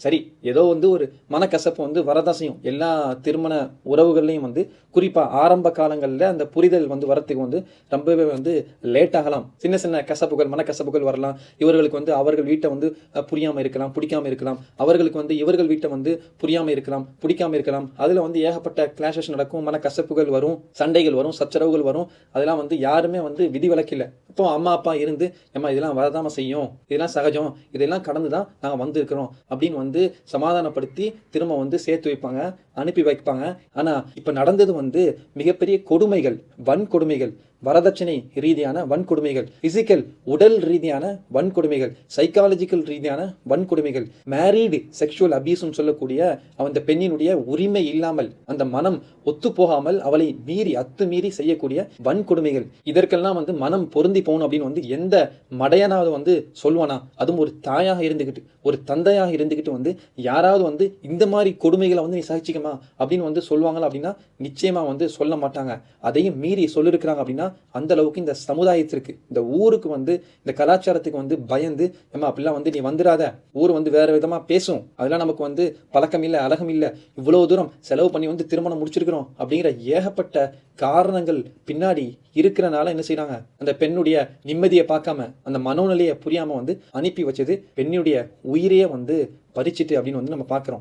சரி ஏதோ வந்து ஒரு மனக்கசப்பு வந்து வரதான் செய்யும் எல்லா திருமண உறவுகள்லையும் வந்து குறிப்பாக ஆரம்ப காலங்களில் அந்த புரிதல் வந்து வரத்துக்கு வந்து ரொம்பவே வந்து லேட் ஆகலாம். சின்ன சின்ன கசப்புகள் மனக்கசப்புகள் வரலாம். இவர்களுக்கு வந்து அவர்கள் வீட்டை வந்து புரியாமல் இருக்கலாம் பிடிக்காம இருக்கலாம். அவர்களுக்கு வந்து இவர்கள் வீட்டை வந்து புரியாமல் இருக்கலாம் பிடிக்காமல் இருக்கலாம். அதில் வந்து ஏகப்பட்ட கிளாஷஸ் நடக்கும் மனக்கசப்புகள் வரும் சண்டைகள் வரும் சச்சரவுகள் வரும். அதெல்லாம் வந்து யாருமே வந்து விதி விலக்கில்லை. இப்போ அம்மா அப்பா இருந்து ஏம்மா இதெல்லாம் வரதாமல் செய்யும். இதெல்லாம் சகஜம். இதெல்லாம் கடந்து தான் நாங்கள் வந்திருக்கிறோம். அப்படின்னு வந்து சமாதானப்படுத்தி திரும்ப வந்து சேர்த்து வைப்பாங்க அனுப்பி வைப்பாங்க. ஆனால் இப்போ நடந்தது வந்து மிகப்பெரிய கொடுமைகள் வன்கொடுமைகள். வரதட்சணை ரீதியான வன்கொடுமைகள் பிசிக்கல் உடல் ரீதியான வன்கொடுமைகள் சைக்காலஜிக்கல் ரீதியான வன்கொடுமைகள் மேரீடு செக்ஷுவல் அபியூஸ்னு சொல்லக்கூடிய அந்த பெண்ணினுடைய உரிமை இல்லாமல் அந்த மனம் ஒத்து போகாமல் அவளை மீறி அத்துமீறி செய்யக்கூடிய வன்கொடுமைகள். இதற்கெல்லாம் வந்து மனம் பொருந்தி போகணும் அப்படின்னு வந்து எந்த மடையனாவது வந்து சொல்வானா? அதுவும் ஒரு தாயாக இருந்துக்கிட்டு ஒரு தந்தையாக இருந்துக்கிட்டு வந்து யாராவது வந்து இந்த மாதிரி கொடுமைகளை வந்து நீ சகிச்சிக்கமா அப்படின்னு வந்து சொல்லுவாங்களா அப்படின்னா நிச்சயமாக வந்து சொல்ல மாட்டாங்க. அதையும் மீறி சொல்லிருக்கிறாங்க அப்படின்னா அந்த அளவுக்கு இந்த சமுதாயத்திற்கு இந்த ஊருக்கு வந்து இந்த கலாச்சாரத்துக்கு வந்து பயந்து ஏமா அப்படிலாம் வந்து நீ வந்துடாத. ஊர் வந்து வேறு விதமாக பேசும். அதெல்லாம் நமக்கு வந்து பழக்கம் இல்லை அழகம் இல்லை. இவ்வளோ தூரம் செலவு பண்ணி வந்து திருமணம் முடிச்சிருக்கிறோம். அப்படிங்கிற ஏகப்பட்ட காரணங்கள் பின்னாடி இருக்கிறனால என்ன செய்கிறாங்க அந்த பெண்ணுடைய நிம்மதியை பார்க்காம அந்த மனோநிலையை புரியாமல் வந்து அனுப்பி வச்சது பெண்ணுடைய உயிரையே வந்து பறிச்சிட்டு அப்படின்னு வந்து நம்ம பார்க்குறோம்.